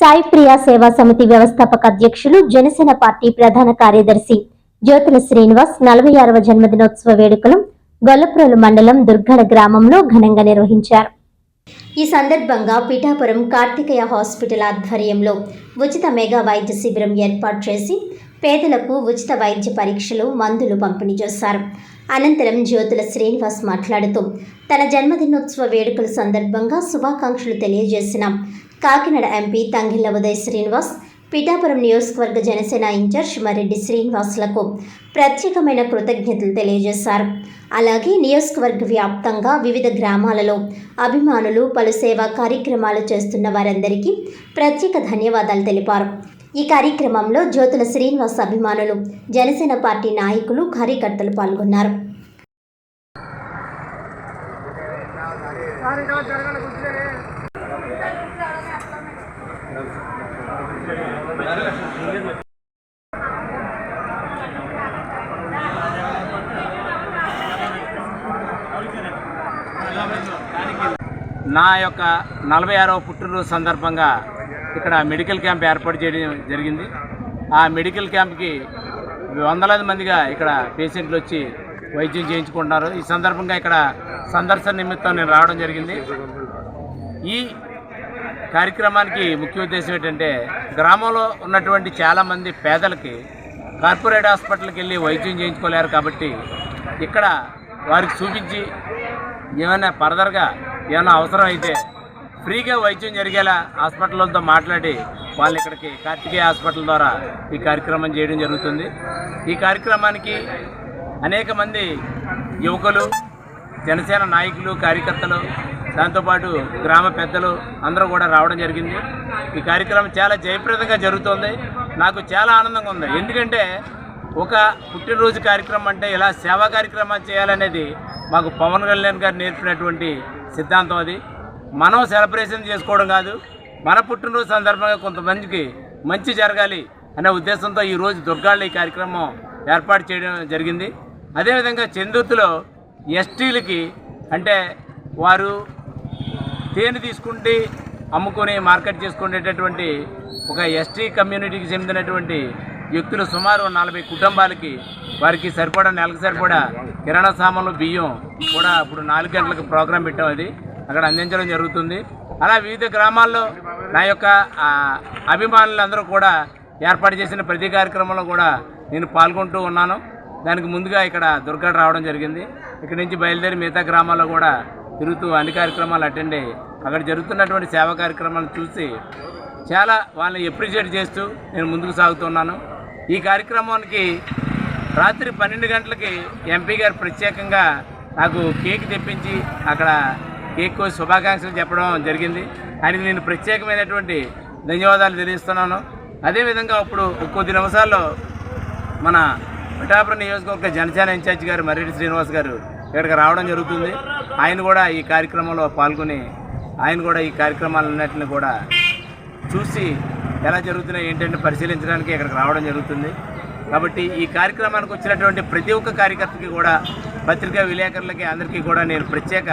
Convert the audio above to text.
సాయి ప్రియా సేవా సమితి వ్యవస్థాపక అధ్యక్షులు జనసేన పార్టీ ప్రధాన కార్యదర్శి జ్యోతుల శ్రీనివాస్ నలభై ఆరవ జన్మదినోత్సవ వేడుకలు గొల్లప్రోలు మండలం దుర్గడ గ్రామంలో ఘనంగా నిర్వహించారు. ఈ సందర్భంగా పిఠాపురం కార్తికేయ హాస్పిటల్ ఆధ్వర్యంలో ఉచిత మెగా వైద్య శిబిరం ఏర్పాటు చేసి పేదలకు ఉచిత వైద్య పరీక్షలు మందులు పంపిణీ చేశారు. అనంతరం జ్యోతుల శ్రీనివాస్ మాట్లాడుతూ తన జన్మదినోత్సవ వేడుకల సందర్భంగా శుభాకాంక్షలు తెలియజేసిన కాకినాడ ఎంపీ తంగిళ్ళ ఉదయ్ శ్రీనివాస్ పిఠాపురం నియోజకవర్గ జనసేన ఇన్ఛార్జ్ మరెడ్డి శ్రీనివాసులకు ప్రత్యేకమైన కృతజ్ఞతలు తెలియజేశారు. అలాగే నియోజకవర్గ వ్యాప్తంగా వివిధ గ్రామాలలో అభిమానులు పలు సేవా కార్యక్రమాలు చేస్తున్న వారందరికీ ప్రత్యేక ధన్యవాదాలు తెలిపారు. ఈ కార్యక్రమంలో జ్యోతుల శ్రీనివాస్ అభిమానులు జనసేన పార్టీ నాయకులు కార్యకర్తలు పాల్గొన్నారు. నా యొక్క నలభై ఆరవ పుట్టినరోజు సందర్భంగా ఇక్కడ మెడికల్ క్యాంప్ ఏర్పాటు చేయడం జరిగింది. ఆ మెడికల్ క్యాంప్కి వందలాది మందిగా ఇక్కడ పేషెంట్లు వచ్చి వైద్యం చేయించుకుంటున్నారు. ఈ సందర్భంగా ఇక్కడ సందర్శన నిమిత్తం నేను రావడం జరిగింది. ఈ కార్యక్రమానికి ముఖ్య ఉద్దేశం ఏంటంటే గ్రామంలో ఉన్నటువంటి చాలామంది పేదలకి కార్పొరేట్ హాస్పిటల్కి వెళ్ళి వైద్యం చేయించుకోలేరు కాబట్టి ఇక్కడ వారికి చూపించి ఏమైనా ఫర్దర్గా ఏమైనా అవసరం అయితే ఫ్రీగా వైద్యం జరిగేలా హాస్పిటల్తో మాట్లాడి వాళ్ళు ఇక్కడికి కార్తికేయ హాస్పిటల్ ద్వారా ఈ కార్యక్రమం చేయడం జరుగుతుంది. ఈ కార్యక్రమానికి అనేక మంది యువకులు జనసేన నాయకులు కార్యకర్తలు దాంతోపాటు గ్రామ పెద్దలు అందరూ కూడా రావడం జరిగింది. ఈ కార్యక్రమం చాలా జయప్రదంగా జరుగుతోంది. నాకు చాలా ఆనందంగా ఉంది. ఎందుకంటే ఒక పుట్టినరోజు కార్యక్రమం అంటే ఇలా సేవా కార్యక్రమాలు చేయాలనేది మాకు పవన్ కళ్యాణ్ గారు నేర్పినటువంటి సిద్ధాంతం అది. మనం సెలబ్రేషన్ చేసుకోవడం కాదు మన పుట్టినరోజు సందర్భంగా కొంతమందికి మంచి జరగాలి అనే ఉద్దేశంతో ఈరోజు దుర్గాళ్ళు ఈ కార్యక్రమం ఏర్పాటు చేయడం జరిగింది. అదేవిధంగా చందుర్తిలో ఎస్టీలకి అంటే వారు తేనె తీసుకుంటే అమ్ముకొని మార్కెట్ చేసుకునేటటువంటి ఒక ఎస్టీ కమ్యూనిటీకి చెందినటువంటి వ్యక్తులు సుమారు నలభై కుటుంబాలకి వారికి సరిపడా నెలకు సరిపడా కిరాణా సామాన్లు బియ్యం కూడా ఇప్పుడు నాలుగు గంటలకు ప్రోగ్రాం పెట్టాం అది. అక్కడ అందించడం జరుగుతుంది. అలా వివిధ గ్రామాల్లో నా యొక్క అభిమానులందరూ కూడా ఏర్పాటు చేసిన ప్రతి కార్యక్రమంలో కూడా నేను పాల్గొంటూ ఉన్నాను. దానికి ముందుగా ఇక్కడ దుర్గడ రావడం జరిగింది. ఇక్కడి నుంచి బయలుదేరి మిగతా గ్రామాల్లో కూడా తిరుగుతూ అన్ని కార్యక్రమాలు అటెండ్ అయ్యి అక్కడ జరుగుతున్నటువంటి సేవా కార్యక్రమాలను చూసి చాలా వాళ్ళని ఎప్రిషియేట్ చేస్తూ నేను ముందుకు సాగుతున్నాను. ఈ కార్యక్రమానికి రాత్రి పన్నెండు గంటలకి ఎంపీ గారు ప్రత్యేకంగా నాకు కేక్ తెప్పించి అక్కడ కేక్ కోసి శుభాకాంక్షలు చెప్పడం జరిగింది. ఆయనకి నేను ప్రత్యేకమైనటువంటి ధన్యవాదాలు తెలియస్తున్నాను అదేవిధంగా ఇప్పుడు కొద్ది నిమిషాల్లో మన పిఠాపురం నియోజకవర్గ జనసేన ఇన్ఛార్జ్ గారు మర్రెడ్డి శ్రీనివాస్ గారు ఇక్కడికి రావడం జరుగుతుంది. ఆయన కూడా ఈ కార్యక్రమంలో పాల్గొని ఆయన కూడా ఈ కార్యక్రమాలన్నింటిని కూడా చూసి ఎలా జరుగుతున్నాయి ఏంటంటే పరిశీలించడానికి ఇక్కడికి రావడం జరుగుతుంది. కాబట్టి ఈ కార్యక్రమానికి వచ్చినటువంటి ప్రతి ఒక్క కార్యకర్తకి కూడా పత్రికా విలేకరులకి అందరికీ కూడా నేను ప్రత్యేక